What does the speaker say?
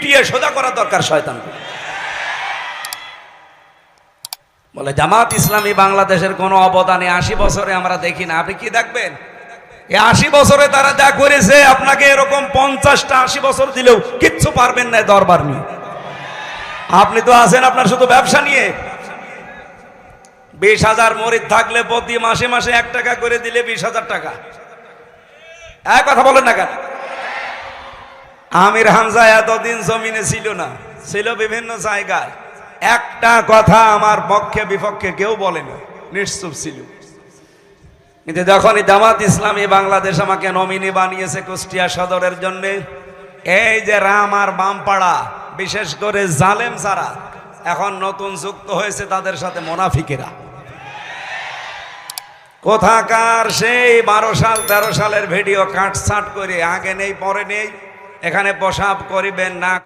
পিটিয়ে সোজা করা দরকার শয়তান বলে, জামাত ইসলামী বাংলাদেশের কোনো অবদানে আশি বছরে আমরা দেখি না। আপনি কি দেখবেন? এই আশি বছরে তারা যা করেছে, আপনাকে এরকম পঞ্চাশটা আশি বছর দিলেও কিচ্ছু পারবেন না দরবার নিয়ে। আপনি তো আছেন আপনার শুধু ব্যবসা নিয়ে। বিশ হাজার মরিদ থাকলে প্রতি মাসে মাসে এক টাকা করে দিলে বিশ হাজার টাকা। এক কথা বলেন না কেন? আমির হামজা এতদিন জমিনে ছিল না, ছিল বিভিন্ন জায়গায়। একটা কথা আমার পক্ষে বিপক্ষে কেউ বলেনি, নিশ্চুপ ছিল। কিন্তু যখনই জামাত ইসলামী বাংলাদেশ আমাকে নমিনি বানিয়েছে কুষ্টিয়া সদরের জন্য, এই যে রাম আর বামপাড়া, বিশেষ করে জালেম যারা, এখন নতুন যুক্ত হয়েছে তাদের সাথে মোনাফিকেরা। কোথাকার সেই বারো সাল, তেরো সালের ভিডিও কাটছাট করে, আগে নেই, পরে নেই। এখানে প্রসাব করিবেন না।